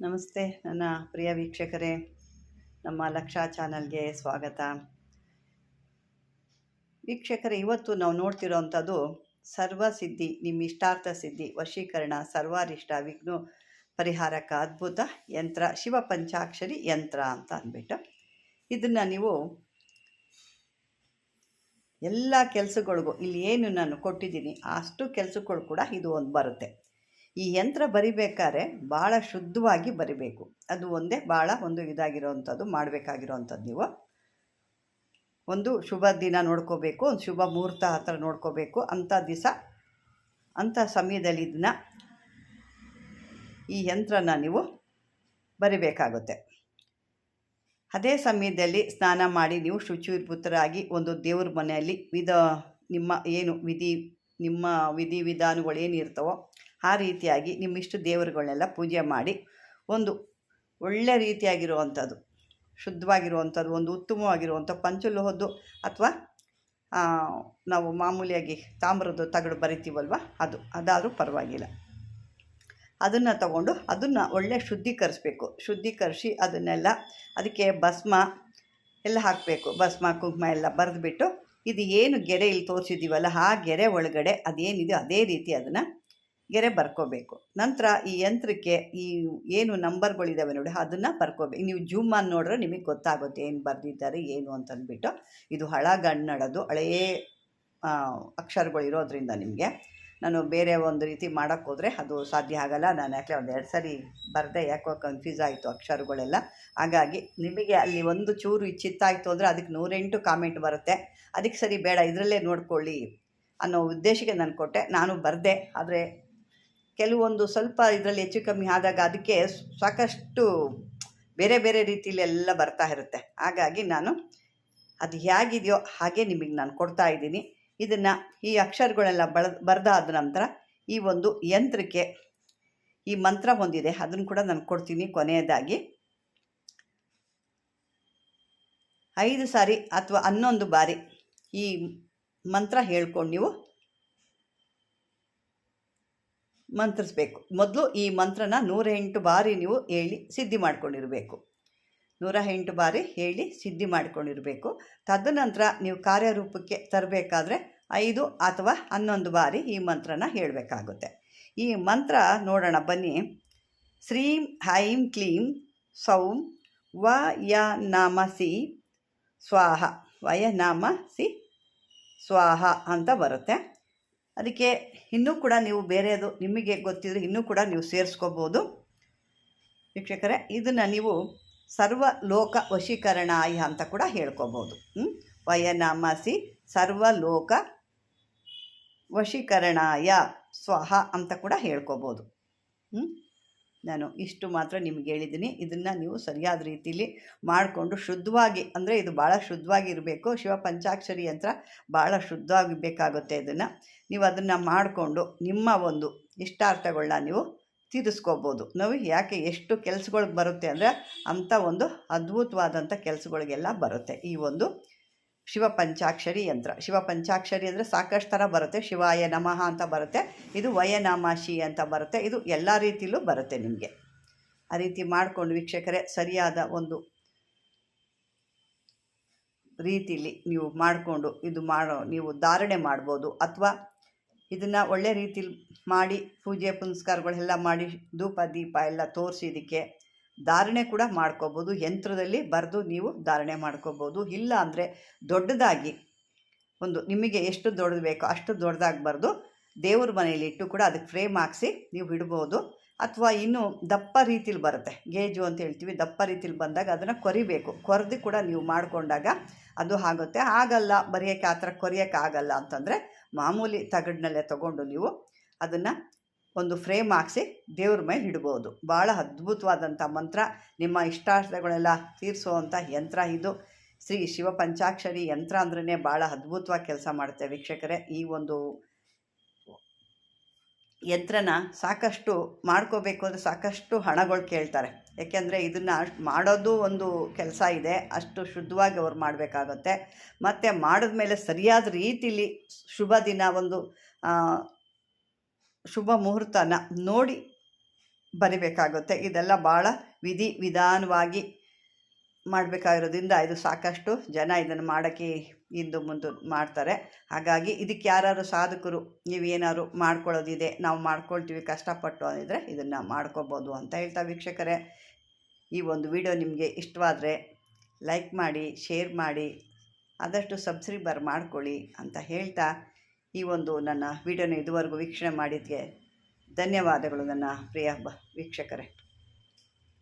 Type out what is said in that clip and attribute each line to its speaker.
Speaker 1: ನಮಸ್ತೆ, ನನ್ನ ಪ್ರಿಯ ವೀಕ್ಷಕರೇ. ನಮ್ಮ ಲಕ್ಷಾ ಚಾನಲ್ಗೆ ಸ್ವಾಗತ. ವೀಕ್ಷಕರೇ, ಇವತ್ತು ನಾವು ನೋಡ್ತಿರೋವಂಥದ್ದು ಸರ್ವಸಿದ್ಧಿ ನಿಮ್ಮ ಇಷ್ಟಾರ್ಥ ಸಿದ್ಧಿ, ವಶೀಕರಣ, ಸರ್ವಾರಿಷ್ಟ, ವಿಘ್ನ ಪರಿಹಾರಕ ಅದ್ಭುತ ಯಂತ್ರ, ಶಿವ ಪಂಚಾಕ್ಷರಿ ಯಂತ್ರ ಅಂತ ಅಂದ್ಬಿಟ್ಟು ಇದನ್ನು ನೀವು ಎಲ್ಲ ಕೆಲಸಗಳಿಗೂ, ಇಲ್ಲಿ ಏನು ನಾನು ಕೊಟ್ಟಿದ್ದೀನಿ, ಅಷ್ಟು ಕೆಲಸಗಳು ಕೂಡ ಇದು ಒಂದು ಬರುತ್ತೆ. ಈ ಯಂತ್ರ ಬರಿಬೇಕಾದ್ರೆ ಭಾಳ ಶುದ್ಧವಾಗಿ ಬರಿಬೇಕು. ಅದು ಒಂದೇ ಭಾಳ ಒಂದು ಇದಾಗಿರೋವಂಥದ್ದು, ಮಾಡಬೇಕಾಗಿರೋವಂಥದ್ದು ನೀವು. ಒಂದು ಶುಭ ದಿನ ನೋಡ್ಕೋಬೇಕು, ಒಂದು ಶುಭ ಮುಹೂರ್ತ ಹತ್ರ ನೋಡ್ಕೋಬೇಕು. ಅಂಥ ದಿವಸ, ಅಂಥ ಸಮಯದಲ್ಲಿ ಇದನ್ನ ಈ ಯಂತ್ರನ ನೀವು ಬರಿಬೇಕಾಗುತ್ತೆ. ಅದೇ ಸಮಯದಲ್ಲಿ ಸ್ನಾನ ಮಾಡಿ ನೀವು ಶುಚಿರ್ಭೂತರಾಗಿ ಒಂದು ದೇವ್ರ ಮನೆಯಲ್ಲಿ ವಿಧ, ನಿಮ್ಮ ಏನು ವಿಧಿ, ನಿಮ್ಮ ವಿಧಿ ವಿಧಾನಗಳು ಏನಿರ್ತವೋ ಆ ರೀತಿಯಾಗಿ ನಿಮ್ಮಿಷ್ಟು ದೇವರುಗಳನ್ನೆಲ್ಲ ಪೂಜೆ ಮಾಡಿ ಒಂದು ಒಳ್ಳೆ ರೀತಿಯಾಗಿರುವಂಥದ್ದು, ಶುದ್ಧವಾಗಿರುವಂಥದ್ದು, ಒಂದು ಉತ್ತಮವಾಗಿರುವಂಥ ಪಂಚಲೋಹದ್ದು ಅಥವಾ ನಾವು ಮಾಮೂಲಿಯಾಗಿ ತಾಮ್ರದ್ದು ತಗಡು ಬರಿತೀವಲ್ವ, ಅದು, ಅದಾದರೂ ಪರವಾಗಿಲ್ಲ. ಅದನ್ನು ತಗೊಂಡು ಅದನ್ನು ಒಳ್ಳೆ ಶುದ್ಧೀಕರಿಸ್ಬೇಕು. ಶುದ್ಧೀಕರಿಸಿ ಅದನ್ನೆಲ್ಲ ಅದಕ್ಕೆ ಭಸ್ಮ ಎಲ್ಲ ಹಾಕಬೇಕು. ಭಸ್ಮ, ಕುಂಕುಮ ಎಲ್ಲ ಬರೆದ್ಬಿಟ್ಟು ಇದು ಏನು ಗೆರೆ ಇಲ್ಲಿ ತೋರಿಸಿದ್ದೀವಲ್ಲ, ಆ ಗೆರೆ ಒಳಗಡೆ ಅದೇನಿದೆ, ಅದೇ ರೀತಿ ಅದನ್ನು ಗೆರೆ ಬರ್ಕೋಬೇಕು. ನಂತರ ಈ ಯಂತ್ರಕ್ಕೆ ಈ ಏನು ನಂಬರ್ಗಳಿದ್ದಾವೆ ನೋಡಿ, ಅದನ್ನು ಬರ್ಕೋಬೇಕು. ನೀವು ಜೂಮ್ ಮಾಡಿ ನೋಡಿದ್ರೆ ನಿಮಗೆ ಗೊತ್ತಾಗುತ್ತೆ ಏನು ಬರೆದಿದ್ದಾರೆ, ಏನು ಅಂತಂದ್ಬಿಟ್ಟು. ಇದು ಹಳಗನ್ನಡದು ಹಳೆಯ ಅಕ್ಷರಗಳು ಇರೋದ್ರಿಂದ ನಿಮಗೆ. ನಾನು ಬೇರೆ ಒಂದು ರೀತಿ ಮಾಡೋಕ್ಕೋದ್ರೆ ಅದು ಸಾಧ್ಯ ಆಗಲ್ಲ. ನಾನು ಯಾಕೆ ಒಂದು ಎರಡು ಸರಿ ಬರದೆ, ಯಾಕೋ ಕನ್ಫ್ಯೂಸ್ ಆಯಿತು ಅಕ್ಷರಗಳೆಲ್ಲ. ಹಾಗಾಗಿ ನಿಮಗೆ ಅಲ್ಲಿ ಒಂದು ಚೂರು ಇಚ್ಚಿತ್ತಾಯಿತು ಅಂದರೆ ಅದಕ್ಕೆ ನೂರೆಂಟು ಕಾಮೆಂಟ್ ಬರುತ್ತೆ. ಅದಕ್ಕೆ ಸರಿ ಬೇಡ, ಇದರಲ್ಲೇ ನೋಡ್ಕೊಳ್ಳಿ ಅನ್ನೋ ಉದ್ದೇಶಕ್ಕೆ ನಾನು ಕೊಟ್ಟೆ. ನಾನು ಬರದೆ, ಆದರೆ ಕೆಲವೊಂದು ಸ್ವಲ್ಪ ಇದರಲ್ಲಿ ಹೆಚ್ಚು ಕಮ್ಮಿ ಆದಾಗ ಅದಕ್ಕೆ ಸಾಕಷ್ಟು ಬೇರೆ ಬೇರೆ ರೀತಿಯಲ್ಲಿ ಎಲ್ಲ ಬರ್ತಾ ಇರುತ್ತೆ. ಹಾಗಾಗಿ ನಾನು ಅದು ಹೇಗಿದೆಯೋ ಹಾಗೆ ನಿಮಗೆ ನಾನು ಕೊಡ್ತಾ ಇದ್ದೀನಿ. ಇದನ್ನು ಈ ಅಕ್ಷರಗಳೆಲ್ಲ ಬಳ, ಬರೆದಾದ ನಂತರ ಈ ಒಂದು ಯಂತ್ರಕ್ಕೆ ಈ ಮಂತ್ರ ಹೊಂದಿದೆ ಅದನ್ನು ಕೂಡ ನಾನು ಕೊಡ್ತೀನಿ ಕೊನೆಯದಾಗಿ. ಐದು ಸಾರಿ ಅಥವಾ ಹನ್ನೊಂದು ಬಾರಿ ಈ ಮಂತ್ರ ಹೇಳ್ಕೊಂಡು ನೀವು ಮಂತ್ರಿಸ್ಬೇಕು. ಮೊದಲು ಈ ಮಂತ್ರನ ನೂರ ಎಂಟು ಬಾರಿ ನೀವು ಹೇಳಿ ಸಿದ್ಧಿ ಮಾಡ್ಕೊಂಡಿರಬೇಕು. ನೂರ ಎಂಟು ಬಾರಿ ಹೇಳಿ ಸಿದ್ಧಿ ಮಾಡ್ಕೊಂಡಿರಬೇಕು. ತದನಂತರ ನೀವು ಕಾರ್ಯರೂಪಕ್ಕೆ ತರಬೇಕಾದ್ರೆ ಐದು ಅಥವಾ ಹನ್ನೊಂದು ಬಾರಿ ಈ ಮಂತ್ರನ ಹೇಳಬೇಕಾಗುತ್ತೆ. ಈ ಮಂತ್ರ ನೋಡೋಣ, ಬನ್ನಿ. ಶ್ರೀಂ ಹೈಂ ಕ್ಲೀಂ ಸೌಂ ವ ಯ ನಾಮ ಸಿ ಸ್ವಾಹ. ವಯ ನಾಮ ಸಿ ಸ್ವಾಹ ಅಂತ ಬರುತ್ತೆ. ಅದಕ್ಕೆ ಇನ್ನೂ ಕೂಡ ನೀವು ಬೇರೆಯದು ನಿಮಗೆ ಗೊತ್ತಿದ್ರೆ ಇನ್ನೂ ಕೂಡ ನೀವು ಸೇರಿಸ್ಕೋಬೋದು. ವೀಕ್ಷಕರೇ, ಇದನ್ನು ನೀವು ಸರ್ವ ಲೋಕ ವಶೀಕರಣಾಯ ಅಂತ ಕೂಡ ಹೇಳ್ಕೋಬೋದು. ವಯನಾಮಸಿ ಸರ್ವಲೋಕ ವಶೀಕರಣಾಯ ಸ್ವಹ ಅಂತ ಕೂಡ ಹೇಳ್ಕೊಬೋದು. ನಾನು ಇಷ್ಟು ಮಾತ್ರ ನಿಮ್ಗೆ ಹೇಳಿದ್ದೀನಿ. ಇದನ್ನು ನೀವು ಸರಿಯಾದ ರೀತಿಯಲ್ಲಿ ಮಾಡಿಕೊಂಡು ಶುದ್ಧವಾಗಿ, ಅಂದರೆ ಇದು ಭಾಳ ಶುದ್ಧವಾಗಿ ಇರಬೇಕು ಶಿವ ಪಂಚಾಕ್ಷರಿ ಯಂತ್ರ ಭಾಳ ಶುದ್ಧವಾಗಿ ಬೇಕಾಗುತ್ತೆ ಇದನ್ನು. ನೀವು ಅದನ್ನು ಮಾಡಿಕೊಂಡು ನಿಮ್ಮ ಒಂದು ಇಷ್ಟಾರ್ಥಗಳನ್ನ ನೀವು ತೀರಿಸ್ಕೋಬೋದು. ನಾವು ಯಾಕೆ ಎಷ್ಟು ಕೆಲಸಗಳಿಗೆ ಬರುತ್ತೆ ಅಂದರೆ ಅಂಥ ಒಂದು ಅದ್ಭುತವಾದಂಥ ಕೆಲಸಗಳಿಗೆಲ್ಲ ಬರುತ್ತೆ ಈ ಒಂದು ಶಿವ ಪಂಚಾಕ್ಷರಿ ಯಂತ್ರ. ಶಿವ ಪಂಚಾಕ್ಷರಿ ಅಂದರೆ ಸಾಕಷ್ಟು ಥರ ಬರುತ್ತೆ. ಶಿವಾಯ ನಮಃ ಅಂತ ಬರುತ್ತೆ. ಇದು ವಯನಾಮಾಶಿ ಅಂತ ಬರುತ್ತೆ. ಇದು ಎಲ್ಲ ರೀತಿಯಲ್ಲೂ ಬರುತ್ತೆ ನಿಮಗೆ. ಆ ರೀತಿ ಮಾಡಿಕೊಂಡು ವೀಕ್ಷಕರೇ, ಸರಿಯಾದ ಒಂದು ರೀತಿಲಿ ನೀವು ಮಾಡಿಕೊಂಡು ಇದು ಮಾಡೋ, ನೀವು ಧಾರಣೆ ಮಾಡ್ಬೋದು. ಅಥವಾ ಇದನ್ನು ಒಳ್ಳೆ ರೀತಿಲಿ ಮಾಡಿ ಪೂಜೆ ಪುನಸ್ಕಾರಗಳೆಲ್ಲ ಮಾಡಿ ಧೂಪ, ದೀಪ ಎಲ್ಲ ತೋರಿಸಿ ಇದಕ್ಕೆ ಧಾರಣೆ ಕೂಡ ಮಾಡ್ಕೋಬೋದು. ಯಂತ್ರದಲ್ಲಿ ಬರೆದು ನೀವು ಧಾರಣೆ ಮಾಡ್ಕೋಬೋದು. ಇಲ್ಲ ಅಂದರೆ ದೊಡ್ಡದಾಗಿ ಒಂದು ನಿಮಗೆ ಎಷ್ಟು ದೊಡ್ಡದು ಬೇಕೋ ಅಷ್ಟು ದೊಡ್ಡದಾಗಿ ಬರೆದು ದೇವ್ರ ಮನೆಯಲ್ಲಿ ಇಟ್ಟು ಕೂಡ ಅದಕ್ಕೆ ಫ್ರೇಮ್ ಹಾಕಿಸಿ ನೀವು ಇಡ್ಬೋದು. ಅಥವಾ ಇನ್ನೂ ದಪ್ಪ ರೀತಿಲಿ ಬರುತ್ತೆ. ಗೇಜು ಅಂತ ಹೇಳ್ತೀವಿ. ದಪ್ಪ ರೀತಿಲಿ ಬಂದಾಗ ಅದನ್ನು ಕೊರಿಬೇಕು. ಕೊರೆದು ಕೂಡ ನೀವು ಮಾಡಿಕೊಂಡಾಗ ಅದು ಆಗುತ್ತೆ. ಆಗಲ್ಲ, ಬರೆಯೋಕ್ಕೆ ಆ ಥರ ಕೊರಿಯೋಕ್ಕೆ ಆಗಲ್ಲ ಅಂತಂದರೆ ಮಾಮೂಲಿ ತಗಡಿನಲ್ಲೇ ತೊಗೊಂಡು ನೀವು ಅದನ್ನು ಒಂದು ಫ್ರೇಮ್ ಹಾಕ್ಸಿ ದೇವ್ರ ಮೇಲೆ ಇಡ್ಬೋದು. ಭಾಳ ಅದ್ಭುತವಾದಂಥ ಮಂತ್ರ. ನಿಮ್ಮ ಇಷ್ಟಾರ್ಥಗಳೆಲ್ಲ ತೀರಿಸುವಂಥ ಯಂತ್ರ ಇದು. ಶ್ರೀ ಶಿವ ಪಂಚಾಕ್ಷರಿ ಯಂತ್ರ ಅಂದ್ರೇ ಭಾಳ ಅದ್ಭುತವಾಗಿ ಕೆಲಸ ಮಾಡುತ್ತೆ ವೀಕ್ಷಕರೇ. ಈ ಒಂದು ಯಂತ್ರನ ಸಾಕಷ್ಟು ಮಾಡ್ಕೋಬೇಕು ಅಂದರೆ ಸಾಕಷ್ಟು ಹಣಗಳು ಕೇಳ್ತಾರೆ. ಯಾಕೆಂದರೆ ಇದನ್ನು ಅಷ್ಟು ಮಾಡೋದು ಒಂದು ಕೆಲಸ ಇದೆ. ಅಷ್ಟು ಶುದ್ಧವಾಗಿ ಅವ್ರು ಮಾಡಬೇಕಾಗತ್ತೆ. ಮತ್ತು ಮಾಡಿದ್ಮೇಲೆ ಸರಿಯಾದ ರೀತಿಲಿ ಶುಭ ದಿನ ಒಂದು ಶುಭ ಮುಹೂರ್ತನ ನೋಡಿ ಬರಿಬೇಕಾಗುತ್ತೆ. ಇದೆಲ್ಲ ಭಾಳ ವಿಧಿ ವಿಧಾನವಾಗಿ ಮಾಡಬೇಕಾಗಿರೋದ್ರಿಂದ ಇದು ಸಾಕಷ್ಟು ಜನ ಇದನ್ನು ಮಾಡೋಕ್ಕೆ ಇಂದು ಮುಂದು ಮಾಡ್ತಾರೆ. ಹಾಗಾಗಿ ಇದಕ್ಕೆ ಯಾರು ಸಾಧಕರು, ನೀವೇನಾದ್ರು ಮಾಡ್ಕೊಳ್ಳೋದಿದೆ, ನಾವು ಮಾಡ್ಕೊಳ್ತೀವಿ, ಕಷ್ಟಪಟ್ಟು ಅಂದಿದ್ರೆ ಇದನ್ನು ಮಾಡ್ಕೋಬೋದು ಅಂತ ಹೇಳ್ತಾ ವೀಕ್ಷಕರೇ. ಈ ಒಂದು ವಿಡಿಯೋ ನಿಮಗೆ ಇಷ್ಟವಾದರೆ ಲೈಕ್ ಮಾಡಿ, ಶೇರ್ ಮಾಡಿ, ಆದಷ್ಟು ಸಬ್ಸ್ಕ್ರೈಬರ್ ಮಾಡ್ಕೊಳ್ಳಿ ಅಂತ ಹೇಳ್ತಾ ಈ ಒಂದು ನನ್ನ ವಿಡಿಯೋನ ಇದುವರೆಗೂ ವೀಕ್ಷಣೆ ಮಾಡಿದ್ದಕ್ಕೆ ಧನ್ಯವಾದಗಳು ನನ್ನ ಪ್ರಿಯ ಬ ವೀಕ್ಷಕರೇ.